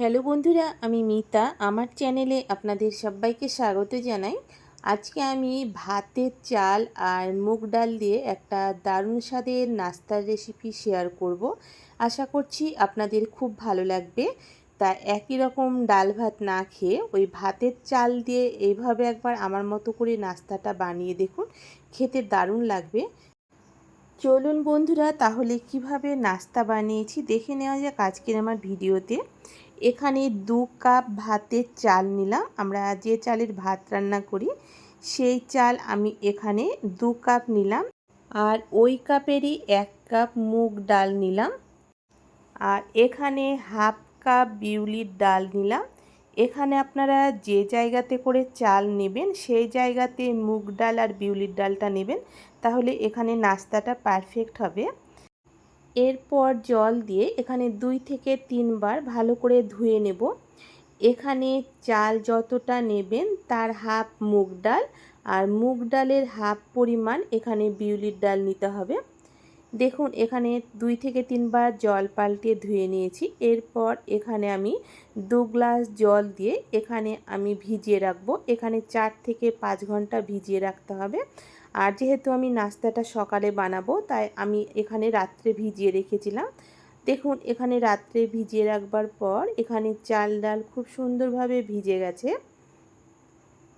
Hello বন্ধুরা, আমি মিতা। আমার চ্যানেলে আপনাদের সবাইকে স্বাগত জানাই। আজকে আমি ভাতের চাল আর মুগ ডাল দিয়ে একটা দারুণ স্বাদের নাস্তার রেসিপি শেয়ার করব। আশা করছি আপনাদের খুব ভালো লাগবে। তা একই রকম ডাল ভাত না খেয়ে ওই ভাতের চাল দিয়ে এইভাবে একবার আমার মতো করে নাস্তাটা বানিয়ে দেখুন। খেতে দারুণ লাগবে। চলুন বন্ধুরা, তাহলে কীভাবে নাস্তা বানিয়েছি দেখে নেওয়া যাক আজকের আমার ভিডিওতে। এখানে দু কাপ ভাতের চাল নিলাম। আমরা যে চালের ভাত রান্না করি, সেই চাল আমি এখানে দু কাপ নিলাম আর ওই কাপেরই এক কাপ মুগ ডাল নিলাম আর এখানে হাফ কাপ বিউলির ডাল নিলাম। এখানে আপনারা যে জায়গাতে করে চাল নেবেন, সেই জায়গাতে মুগ ডাল আর বিউলির ডালটা নেবেন, তাহলে এখানে নাস্তাটা পারফেক্ট হবে। এরপর জল দিয়ে এখানে দুই থেকে তিনবার ভালো করে ধুয়ে নেব। এখানে চাল যতটা নেবেন তার হাফ মুগ ডাল আর মুগ ডালের হাফ পরিমাণ এখানে বিউলির ডাল নিতে হবে। দেখুন, এখানে দুই থেকে তিনবার জল পাল্টে ধুয়ে নিয়েছি। এরপর এখানে আমি দু গ্লাস জল দিয়ে এখানে আমি ভিজিয়ে রাখব। এখানে চার থেকে পাঁচ ঘণ্টা ভিজিয়ে রাখতে হবে। আর যেহেতু আমি নাস্তাটা সকালে বানাবো, তাই আমি এখানে রাত্রে ভিজিয়ে রেখেছিলাম। দেখুন, এখানে রাত্রে ভিজিয়ে রাখবার পর এখানে চাল ডাল খুব সুন্দরভাবে ভিজে গেছে।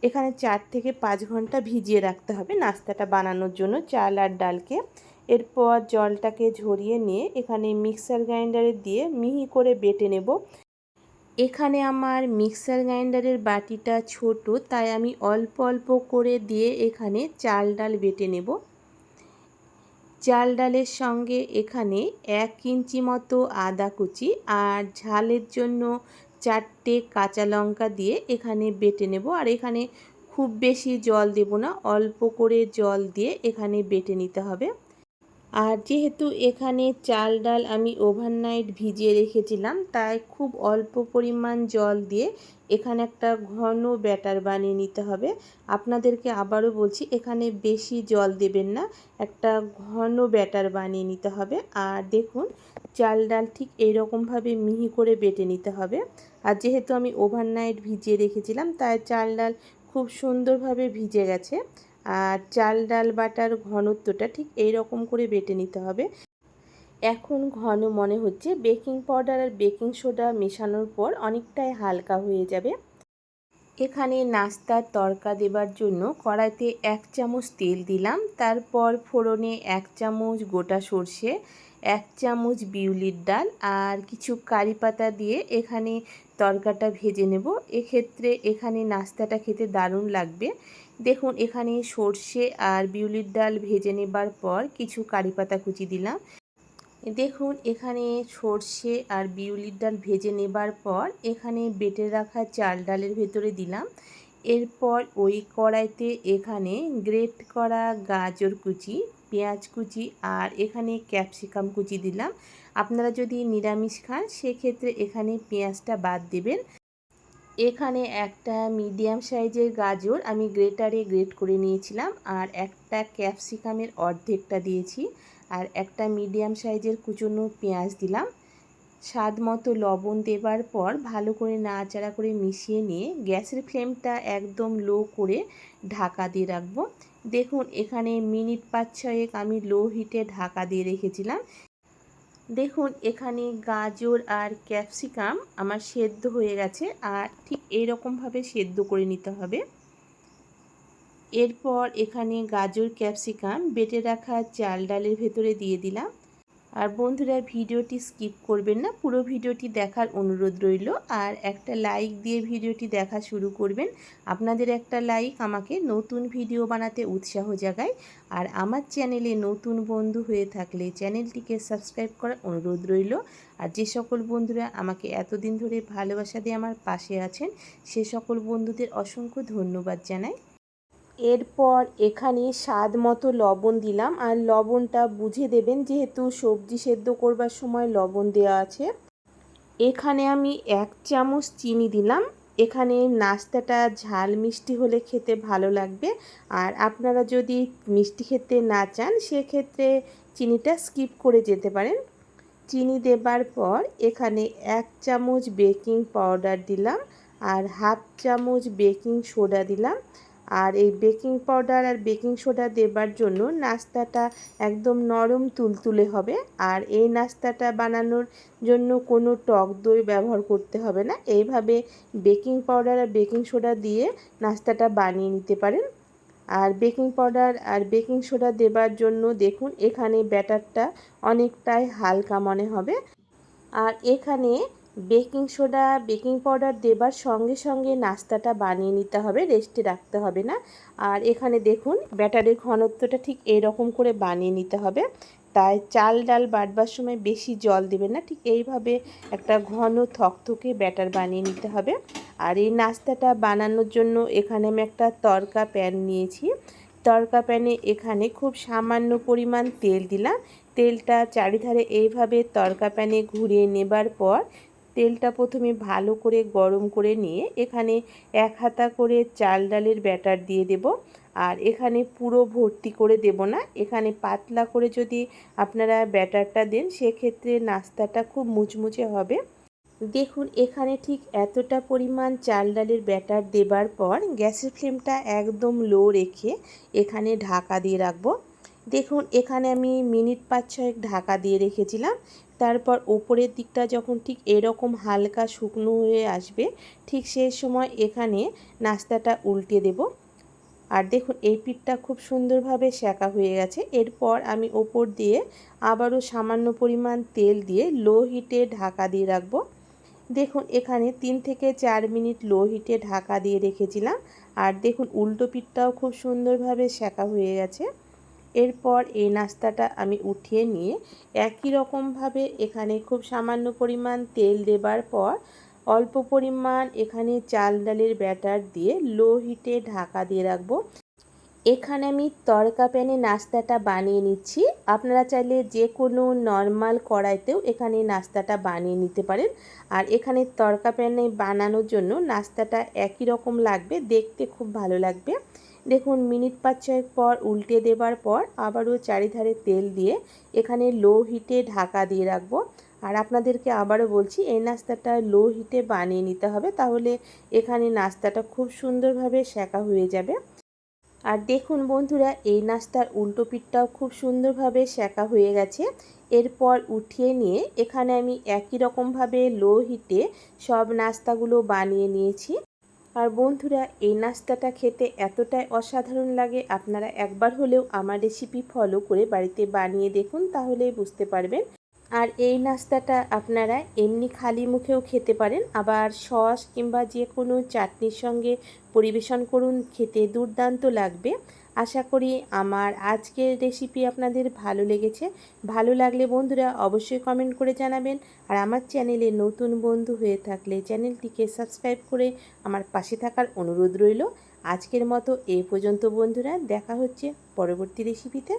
এখানে চার থেকে পাঁচ ঘণ্টা ভিজিয়ে রাখতে হবে নাস্তাটা বানানোর জন্য চাল আর ডালকে। এরপর জলটাকে ঝরিয়ে নিয়ে এখানে মিক্সার গ্রাইন্ডারে দিয়ে মিহি করে বেটে নেব। এখানে আমার মিক্সার গ্রাইন্ডারের বাটিটা ছোট, তাই আমি অল্প অল্প করে দিয়ে এখানে চাল ডাল বেটে নেব। চাল ডালের সঙ্গে এখানে এক ইঞ্চি মতো আদা কুচি আর ঝালের জন্য চারটে কাঁচা লঙ্কা দিয়ে এখানে বেটে নেব। আর এখানে খুব বেশি জল দেব না, অল্প করে জল দিয়ে এখানে বেটে নিতে হবে। আর যেহেতু এখানে চাল ডাল আমি ওভারনাইট ভিজিয়ে রেখেছিলাম, তাই খুব অল্প পরিমাণ জল দিয়ে এখানে একটা ঘন ব্যাটার বানিয়ে নিতে হবে। আপনাদেরকে আবারও বলছি, এখানে বেশি জল দেবেন না, একটা ঘন ব্যাটার বানিয়ে নিতে হবে। আর দেখুন, চাল ডাল ঠিক এইরকমভাবে মিহি করে বেটে নিতে হবে। আর যেহেতু আমি ওভারনাইট ভিজিয়ে রেখেছিলাম, তাই চাল ডাল খুব সুন্দরভাবে ভিজে গেছে। আর চাল, ডাল, বাটার ঘনত্বটা ঠিক এই রকম করে বেটে নিতে হবে। এখন ঘন মনে হচ্ছে বেকিং পাউডার আর বেকিং সোডা মেশানোর পর অনেকটাই হালকা হয়ে যাবে। এখানে নাস্তার তরকা দেবার জন্য কড়াইতে এক চামচ তেল দিলাম, তারপর ফোড়নে এক চামচ গোটা সর্ষে, এক চামচ বিউলির ডাল আর কিছু কারি পাতা দিয়ে এখানে তরকাটা ভেজে নেব। এক্ষেত্রে এখানে নাস্তাটা খেতে দারুণ লাগবে। দেখুন, এখানে সর্ষে আর বিউলির ডাল ভেজে নেবার পর কিছু কারি পাতা কুচি দিলাম। দেখুন, এখানে সর্ষে আর বিউলির ডাল ভেজে নেবার পর এখানে বেটে রাখা চাল ডালের ভেতরে দিলাম। এরপর ওই কড়াইতে এখানে গ্রেট করা গাজর কুচি, পেঁয়াজ কুচি আর এখানে ক্যাপসিকাম কুচি দিলাম। আপনারা যদি নিরামিষ খান, সেক্ষেত্রে এখানে পেঁয়াজটা বাদ দেবেন। এখানে একটা মিডিয়াম সাইজের গাজর আমি গ্রেটারে গ্রেট করে নিয়েছিলাম আর একটা ক্যাপসিকামের অর্ধেকটা দিয়েছি আর একটা মিডিয়াম সাইজের কুচনো পেঁয়াজ দিলাম। স্বাদ মতো লবণ দেবার পর ভালো করে নাড়াচাড়া করে মিশিয়ে নিয়ে গ্যাসের ফ্লেমটা একদম লো করে ঢাকা দিয়ে রাখব। দেখুন, এখানে মিনিট পাঁচ ছয়েক আমি লো হিটে ঢাকা দিয়ে রেখেছিলাম। দেখুন, এখানে গাজর আর ক্যাপসিকাম আমার সেদ্ধ হয়ে গেছে, আর ঠিক এইরকমভাবে সেদ্ধ করে নিতে হবে। এরপর এখানে গাজর, ক্যাপসিকাম বেটে রাখা চাল ডালের ভেতরে দিয়ে দিলাম। আর বন্ধুরা ভিডিওটি স্কিপ করবেন না, পুরো ভিডিওটি দেখার অনুরোধ রইল। আর একটা লাইক দিয়ে ভিডিওটি দেখা শুরু করবেন। আপনাদের একটা লাইক আমাকে নতুন ভিডিও বানাতে উৎসাহ জাগায়। আর আমার চ্যানেলে নতুন বন্ধু হয়ে থাকলে চ্যানেলটিকে সাবস্ক্রাইব করার অনুরোধ রইল। আর যে সকল বন্ধুরা আমাকে এতদিন ধরে ভালোবাসা দিয়ে আমার পাশে আছেন, সে সকল বন্ধুদের অসংখ্য ধন্যবাদ জানাই। এরপর এখানে স্বাদ মতো লবণ দিলাম আর লবণটা বুঝে দেবেন যেহেতু সবজি সেদ্ধ করবার সময় লবণ দেওয়া আছে। এখানে আমি এক চামচ চিনি দিলাম। এখানে নাস্তাটা ঝাল মিষ্টি হলে খেতে ভালো লাগবে। আর আপনারা যদি মিষ্টি খেতে না চান, সেক্ষেত্রে চিনিটা স্কিপ করে যেতে পারেন। চিনি দেবার পর এখানে এক চামচ বেকিং পাউডার দিলাম আর হাফ চামচ বেকিং সোডা দিলাম। আর এই বেকিং পাউডার আর বেকিং সোডা দেবার জন্য নাস্তাটা একদম নরম তুলতুলে হবে। আর এই নাস্তাটা বানানোর জন্য কোনো টক দই ব্যবহার করতে হবে না। এইভাবে বেকিং পাউডার আর বেকিং সোডা দিয়ে নাস্তাটা বানিয়ে নিতে পারেন। আর বেকিং পাউডার আর বেকিং সোডা দেবার জন্য দেখুন, এখানে ব্যাটারটা অনেকটাই হালকা মনে হবে। আর এখানে বেকিং সোডা, বেকিং পাউডার দেবার সঙ্গে সঙ্গে নাস্তাটা বানিয়ে নিতে হবে, রেস্টে রাখতে হবে না। আর এখানে দেখুন, ব্যাটারের ঘনত্বটা ঠিক এরকম করে বানিয়ে নিতে হবে। তাই চাল, ডাল বাটবার সময় বেশি জল দেবেন না, ঠিক এইভাবে একটা ঘন থকথকে ব্যাটার বানিয়ে নিতে হবে। আর এই নাস্তাটা বানানোর জন্য এখানে আমি একটা তরকা প্যান নিয়েছি। তরকা প্যানে এখানে খুব সামান্য পরিমাণ তেল দিলাম। তেলটা চারিধারে এইভাবে তরকা প্যানে ঘুরিয়ে নেবার পর তেলটা প্রথমে ভালো করে গরম করে নিয়ে এখানে এক হাতা করে চাল ডালের ব্যাটার দিয়ে দেব। আর এখানে পুরো ভর্তি করে দেব না। এখানে পাতলা করে যদি আপনারা ব্যাটারটা দেন, সেক্ষেত্রে নাস্তাটা খুব মুচমুচে হবে। দেখুন, এখানে ঠিক এতটা পরিমাণ চাল ডালের ব্যাটার দেবার পর গ্যাসের ফ্লেমটা একদম লো রেখে এখানে ঢাকা দিয়ে রাখব। দেখুন, এখানে আমি মিনিট পাঁচ ছয়েক ঢাকা দিয়ে রেখেছিলাম। তারপর ওপরের দিকটা যখন ঠিক এরকম হালকা শুকনো হয়ে আসবে, ঠিক সেই সময় এখানে নাস্তাটা উল্টে দেব। আর দেখুন, এই পিঠটা খুব সুন্দরভাবে সেঁকা হয়ে গেছে। এরপর আমি ওপর দিয়ে আবারও সামান্য পরিমাণ তেল দিয়ে লো হিটে ঢাকা দিয়ে রাখব। দেখুন, এখানে তিন থেকে চার মিনিট লো হিটে ঢাকা দিয়ে রেখেছিলাম। আর দেখুন, উল্টো পিঠটাও খুব সুন্দরভাবে সেঁকা হয়ে গেছে। এরপর এই নাস্তাটা আমি উঠিয়ে নিয়ে একই রকমভাবে এখানে খুব সামান্য পরিমাণ তেল দেবার পর অল্প পরিমাণ এখানে চাল ডালের ব্যাটার দিয়ে লো হিটে ঢাকা দিয়ে রাখব। এখানে আমি তড়কা প্যানে নাস্তাটা বানিয়ে নিচ্ছি। আপনারা চাইলে যে কোনো নর্মাল কড়াইতেও এখানে নাস্তাটা বানিয়ে নিতে পারেন। আর এখানে তড়কা প্যানে বানানোর জন্য নাস্তাটা একই রকম লাগবে, দেখতে খুব ভালো লাগবে। দেখুন, মিনিট পাঁচ ছয়েক পর, উল্টে দেবার পর আবারও চারিধারে তেল দিয়ে এখানে লো হিটে ঢাকা দিয়ে রাখব। আর আপনাদেরকে আবারও বলছি, এই নাস্তাটা লো হিটে বানিয়ে নিতে হবে, তাহলে এখানে নাস্তাটা খুব সুন্দরভাবে শেখা হয়ে যাবে। আর দেখুন বন্ধুরা, এই নাস্তার উল্টো পিঠটাও খুব সুন্দরভাবে শেখা হয়ে গেছে। এরপর উঠিয়ে নিয়ে এখানে আমি একই রকমভাবে লো হিটে সব নাস্তাগুলো বানিয়ে নিয়েছি। আর বন্ধুরা, এই নাস্তাটা খেতে এতটাই অসাধারণ লাগে, আপনারা একবার হলেও আমার রেসিপি ফলো করে বাড়িতে বানিয়ে দেখুন তাহলে বুঝতে পারবেন। আর এই নাস্তাটা আপনারা এমনি খালি মুখেও খেতে পারেন, আবার সস কিংবা যে কোনো চাটনির সঙ্গে পরিবেশন করুন, খেতে দুর্দান্ত লাগবে। আশা করি আমার আজকের রেসিপি আপনাদের ভালো লেগেছে। ভালো লাগলে বন্ধুরা অবশ্যই কমেন্ট করে জানাবেন। আর আমার চ্যানেলে নতুন বন্ধু হয়ে থাকলে চ্যানেলটিকে সাবস্ক্রাইব করে আমার পাশে থাকার অনুরোধ রইল। আজকের মতো এ পর্যন্ত বন্ধুরা, দেখা হচ্ছে পরবর্তী রেসিপিতে